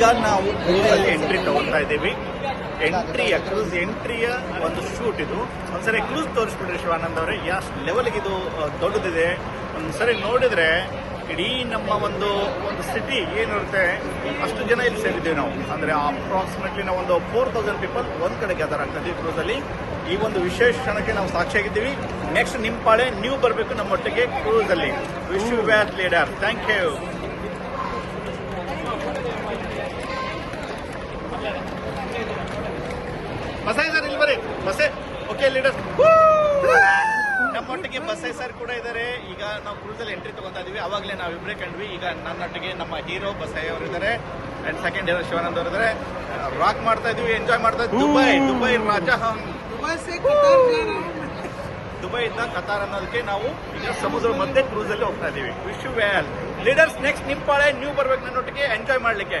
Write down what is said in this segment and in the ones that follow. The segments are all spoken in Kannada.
ಈಗ ನಾವು ಕ್ರೂಸಲ್ಲಿ ಎಂಟ್ರಿ ತಗೊಳ್ತಾ ಇದ್ದೀವಿ. ಎಂಟ್ರಿಯ ಕ್ರೂಸ್ ಎಂಟ್ರಿಯ ಒಂದು ಶೂಟ್ ಇದು. ಒಂದ್ಸರಿ ಕ್ರೂಸ್ ತೋರಿಸ್ಬಿಡ್ರಿ ಶಿವಾನಂದ್ ಅವರೇ. ಯಾಸ್ಟ್ ಲೆವೆಲ್ಗೆ ಇದು ದೊಡ್ಡದಿದೆ. ಒಂದ್ಸರಿ ನೋಡಿದ್ರೆ ಇಡೀ ನಮ್ಮ ಒಂದು ಒಂದು ಸಿಟಿ ಏನಿರುತ್ತೆ ಅಷ್ಟು ಜನ ಇಲ್ಲಿ ಸೇರಿದ್ದೀವಿ ನಾವು. ಅಂದ್ರೆ ಅಪ್ರಾಕ್ಸಿಮೇಟ್ಲಿ ನಾವು ಒಂದು ಫೋರ್ ತೌಸಂಡ್ ಪೀಪಲ್ ಒಂದ್ ಕಡೆ ಗ್ಯಾದರ್ ಆಗ್ತದೆ ಕ್ರೂಸಲ್ಲಿ ಈ ಒಂದು ವಿಶೇಷ ಕ್ಷಣಕ್ಕೆ ನಾವು ಸಾಕ್ಷಿಯಾಗಿದ್ದೀವಿ ನೆಕ್ಸ್ಟ್ ನಿಮ್ಮ ಪಾಳೆ ನೀವು ಬರಬೇಕು ನಮ್ಮೊಟ್ಟಿಗೆ ಕ್ರೂಸಲ್ಲಿ ವಿಶ್ ಯು ಬ್ಯಾಟ್ ಲೀಡರ್ ಥ್ಯಾಂಕ್ ಯು ಬಸೈ ಸರ್ ಇಲ್ಲಿ ಬರ್ರಿ. ಬಸೆ ಓಕೆ ಲೀಡರ್ ನಮ್ಮೊಟ್ಟಿಗೆ ಬಸೈ ಸರ್ ಕೂಡ ಇದ್ದಾರೆ. ಈಗ ನಾವು ಕ್ರೂಸಲ್ಲಿ ಎಂಟ್ರಿ ತಗೊಂತಾ ಇದೀವಿ. ಅವಾಗಲೇ ನಾವು ಇಬ್ಬರೇ ಕಂಡ್ವಿ. ಈಗ ನನ್ನೊಟ್ಟಿಗೆ ನಮ್ಮ ಹೀರೋ ಬಸೈ ಅವರು ಇದ್ದಾರೆ. ಅಂಡ್ ಸೆಕೆಂಡ್ ಹೀರೋ ಶಿವಾನಂದ್ ಅವರು ಇದ್ದಾರೆ. ರಾಕ್ ಮಾಡ್ತಾ ಇದೀವಿ ಎಂಜಾಯ್ ಮಾಡ್ತಾ ಇದ್ವಿ. ದುಬೈ ದುಬೈ ರಾಜ ದುಬೈ ಇಂದ ಕತಾರ್ ಅನ್ನೋದಕ್ಕೆ ನಾವು ಈಗ ಸಮುದ್ರ ಮಧ್ಯೆ ಕ್ರೂಸಲ್ಲಿ ಹೋಗ್ತಾ ಇದೀವಿ. Wish you well leaders next ನಿಮ್ಮ ಪಾಳೆ. ನೀವು ಬರ್ಬೇಕು ನನ್ನೊಟ್ಟಿಗೆ. ಎಂಜಾಯ್ ಮಾಡ್ಲಿಕ್ಕೆ.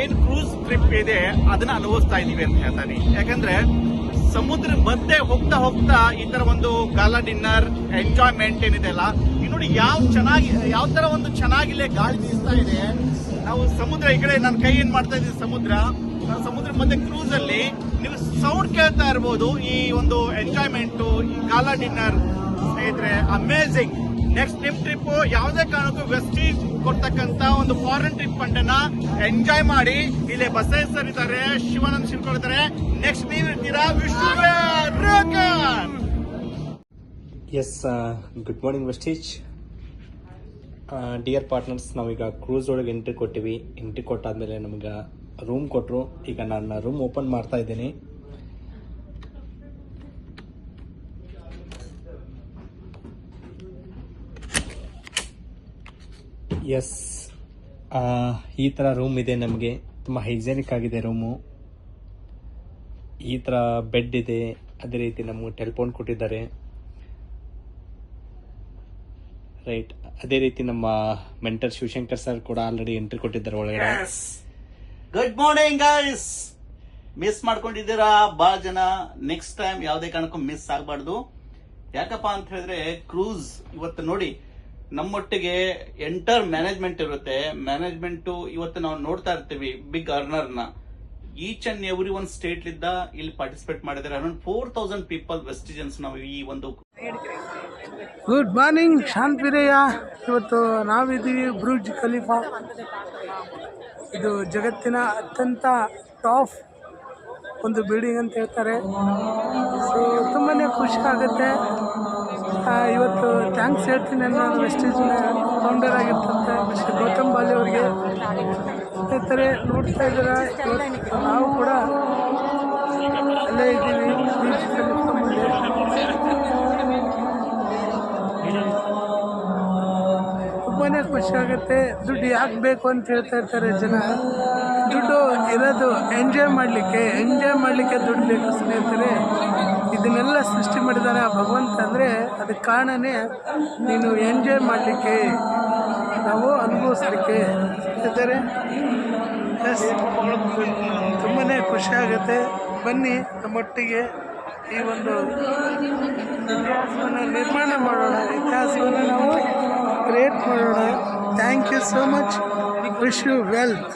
ಏನ್ ಕ್ರೂಸ್ ಟ್ರಿಪ್ ಇದೆ ಅದನ್ನ ಅನುಭವಿಸ್ತಾ ಇದ್ದೀವಿ ಅಂತ ಹೇಳ್ತಾನೆ. ಯಾಕಂದ್ರೆ ಸಮುದ್ರ ಮಧ್ಯೆ ಹೋಗ್ತಾ ಹೋಗ್ತಾ ಈ ತರ ಒಂದು ಗಾಲಾ ಡಿನ್ನರ್ ಎಂಜಾಯ್ಮೆಂಟ್ ಏನಿದೆ ಅಲ್ಲ ನೋಡಿ ಯಾವ ಚೆನ್ನಾಗಿ, ಯಾವ ತರ ಒಂದು ಚೆನ್ನಾಗಿಲ್ಲೇ ಗಾಳಿ ಬೀಸ್ತಾ ಇದೆ. ನಾವು ಸಮುದ್ರ ಈ ಕಡೆ ನನ್ನ ಕೈ ಏನ್ ಮಾಡ್ತಾ ಇದ್ದೀವಿ ಸಮುದ್ರ ಸಮುದ್ರ ಮಧ್ಯೆ ಕ್ರೂಸ್ ಅಲ್ಲಿ ನೀವು ಸೌಂಡ್ ಕೇಳ್ತಾ ಇರ್ಬೋದು ಈ ಒಂದು ಎಂಜಾಯ್ಮೆಂಟ್ ಈ ಗಾಲ ಡಿನ್ನರ್ ಸ್ನೇಹಿತರೆ ಅಮೇಝಿಂಗ್ ನೆಕ್ಸ್ಟ್ ಟ್ರಿಪ್ ಟ್ರಿಪ್ ಯಾವುದೇ ಕಾರಣಕ್ಕೂ ವೆಸ್ಟೀಸ್ ಕೊಡ್ತಕ್ಕಂತ ಒಂದು ಫಾರಿನ್ ಟ್ರಿಪ್ ಫಂಡನ್ನ ಎಂಜಾಯ್ ಮಾಡಿ. ಇಲ್ಲಿ ಬಸವೇಶ್ವರ್ ಇದ್ದಾರೆ, ಶಿವಾನಂದ್ ಶಿವಕರ್ ಇದ್ದಾರೆ. ನೆಕ್ಸ್ಟ್ ನೀವು ಇರ್ತೀರಾ Vishnu S good morning Vestige dear partners ನಾವೀಗ ಕ್ರೂಸ್ ಒಳಗೆ ಎಂಟ್ರಿ ಕೊಟ್ಟಿವಿ. ಎಂಟ್ರಿ ಕೊಟ್ಟಾದ್ಮೇಲೆ ನಮಗೆ ರೂಮ್ ಕೊಟ್ಟರು ಈಗ ನಾನು ರೂಮ್ ಓಪನ್ ಮಾಡ್ತಾ ಇದ್ದೀನಿ. ಎಸ್ ಈ ಥರ ರೂಮ್ ಇದೆ ನಮಗೆ. ತುಂಬ ಹೈಜೆನಿಕ್ ಆಗಿದೆ ರೂಮು ಈ ಥರ ಬೆಡ್ ಇದೆ. ಅದೇ ರೀತಿ ನಮಗೆ ಟೆಲಿಫೋನ್ ಕೊಟ್ಟಿದ್ದಾರೆ. ರೈಟ್ ಅದೇ ರೀತಿ ನಮ್ಮ ಮೆಂಟರ್ ಶಿವಶಂಕರ್ ಸರ್ ಕೂಡ ಆಲ್ರೆಡಿ ಎಂಟ್ರಿ ಕೊಟ್ಟಿದ್ದಾರೆ ಒಳಗಡೆ. ಗುಡ್ ಮಾರ್ನಿಂಗ್ ಗೈಸ್ ಮಿಸ್ ಮಾಡ್ಕೊಂಡಿದ್ದೀರಾ? ಬಹಳ ಜನ. ನೆಕ್ಸ್ಟ್ ಟೈಮ್ ಯಾವುದೇ ಕಾರಣಕ್ಕೂ ಮಿಸ್ ಆಗಬಾರ್ದು. ಯಾಕಪ್ಪ ಅಂತ ಹೇಳಿದ್ರೆ ಕ್ರೂಸ್ ಇವತ್ತು ನೋಡಿ ನಮ್ಮೊಟ್ಟಿಗೆ ಎಂಟರ್ ಮ್ಯಾನೇಜ್ಮೆಂಟ್ ಇರುತ್ತೆ. ಮ್ಯಾನೇಜ್ಮೆಂಟ್ ಇವತ್ತು ನಾವು ನೋಡ್ತಾ ಇರ್ತೀವಿ ಬಿಗ್ ಅರ್ನರ್ನ ಈಚ್ ಅಂಡ್ ಎವ್ರಿ ಒನ್ ಸ್ಟೇಟ್ ಲಿದ್ದ ಇಲ್ಲಿ ಪಾರ್ಟಿಸಿಪೇಟ್ ಮಾಡಿದ್ದಾರೆ. Around four thousand people Vestigians ನಾವು ಈ ಒಂದು ಗುಡ್ ಮಾರ್ನಿಂಗ್ ಶಾಂತ್ ವೀರಯ್ಯ ಇವತ್ತು ನಾವಿದ್ದೀವಿ ಬ್ರೂಜ್ ಖಲೀಫಾ. ಇದು ಜಗತ್ತಿನ ಅತ್ಯಂತ ಟಾಪ್ ಒಂದು ಬಿಲ್ಡಿಂಗ್ ಅಂತ ಹೇಳ್ತಾರೆ. ತುಂಬಾ ಖುಷಿ ಆಗುತ್ತೆ. ಇವತ್ತು ಥ್ಯಾಂಕ್ಸ್ ಹೇಳ್ತೀನಿ ನಾನು ವೆಸ್ಟೇಜ್ನ ಫೌಂಡರ್ ಆಗಿರ್ತಂತ. ಮಿಸ್ಟರ್ ಗೌತಮ್ ಬಾಲಿ ಅವರಿಗೆ ಸ್ನೇಹಿತರೆ ನೋಡ್ತಾ ಇದ್ದೀರಾ? ನಾವು ಕೂಡ ಅಲ್ಲೇ ಇದ್ದೀವಿ. ತುಂಬಾ ಖುಷಿ ಆಗುತ್ತೆ. ದುಡ್ಡು ಯಾಕೆ ಬೇಕು ಅಂತ ಹೇಳ್ತಾ ಇರ್ತಾರೆ ಜನ. ದುಡ್ಡು ಇರೋದು ಎಂಜಾಯ್ ಮಾಡಲಿಕ್ಕೆ ಎಂಜಾಯ್ ಮಾಡಲಿಕ್ಕೆ ದುಡ್ಡು ಬೇಕು ಸ್ನೇಹಿತರೆ. ಇದನ್ನೆಲ್ಲ ಸೃಷ್ಟಿ ಮಾಡಿದಾನೆ ಆ ಭಗವಂತ ಅಂದರೆ ಅದಕ್ಕೆ ಕಾರಣನೇ ನೀನು ಎಂಜಾಯ್ ಮಾಡಲಿಕ್ಕೆ, ನಾವು ಅನುಭವಿಸ್ಲಿಕ್ಕೆ. ಇದ್ದಾರೆ ಎಸ್ ತುಂಬಾ ಖುಷಿ ಆಗುತ್ತೆ. ಬನ್ನಿ, ನಮ್ಮೊಟ್ಟಿಗೆ ಈ ಒಂದು ಇತಿಹಾಸವನ್ನು ನಿರ್ಮಾಣ ಮಾಡೋಣ, ಇತಿಹಾಸವನ್ನು ನಾವು ಕ್ರಿಯೇಟ್ ಮಾಡೋಣ. Thank you so much wish you wealth